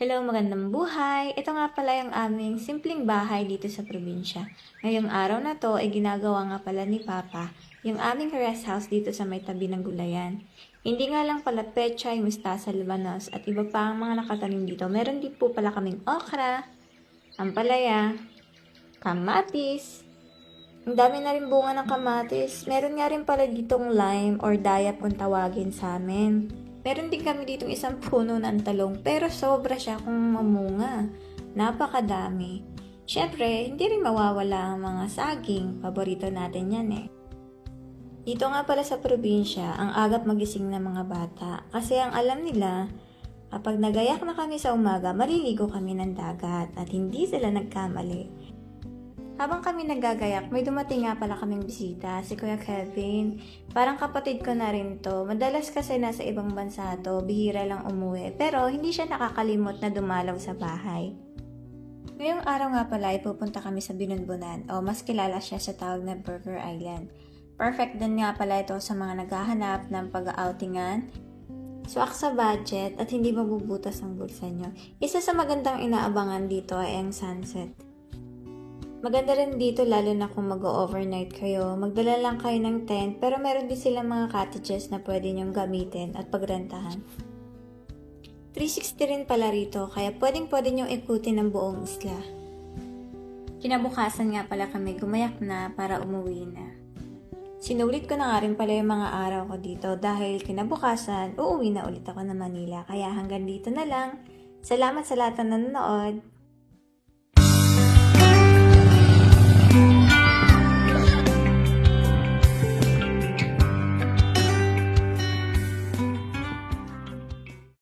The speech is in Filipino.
Hello, magandang buhay! Ito nga pala yung aming simpleng bahay dito sa probinsya. Ngayong araw na to ay ginagawa nga pala ni Papa yung aming rest house dito sa may tabi ng gulayan. Hindi nga lang pala pechay, mustasa, libanos at iba pa ang mga nakatanim dito. Meron din po pala kaming okra, ampalaya, kamatis. Ang dami na rin bunga ng kamatis. Meron nga rin pala ditong lime or dayap kung tawagin sa amin. Meron din kami ditong isang puno ng talong pero sobra siya kung mamunga. Napakadami. Siyempre, hindi rin mawawala ang mga saging. Paborito natin yan eh. Dito nga pala sa probinsya, ang agap magising ng mga bata. Kasi ang alam nila, kapag nagayak na kami sa umaga, maliligo kami ng dagat at hindi sila nagkamali. Habang kami nagagayak, may dumating nga pala kaming bisita, si Kuya Kevin. Parang kapatid ko na rin to. Madalas kasi nasa ibang bansa to, bihira lang umuwi. Pero hindi siya nakakalimot na dumalaw sa bahay. Ngayong araw nga pala ay pupunta kami sa Binunbunan o mas kilala siya sa tawag na Burger Island. Perfect din nga pala ito sa mga naghahanap ng pag-outingan, swak sa budget at hindi mabubutas ang bulsa nyo. Isa sa magandang inaabangan dito ay ang sunset. Maganda rin dito lalo na kung mag-overnight kayo. Magdala lang kayo ng tent pero meron din silang mga cottages na pwede nyong gamitin at pagrentahan. 360 rin pala rito kaya pwedeng pwede nyong ikutin ang buong isla. Kinabukasan nga pala kami gumayak na para umuwi na. Sinulit ko na nga rin pala yung mga araw ko dito dahil kinabukasan uuwi na ulit ako na Manila kaya hanggang dito na lang. Salamat sa lahat ng nanonood.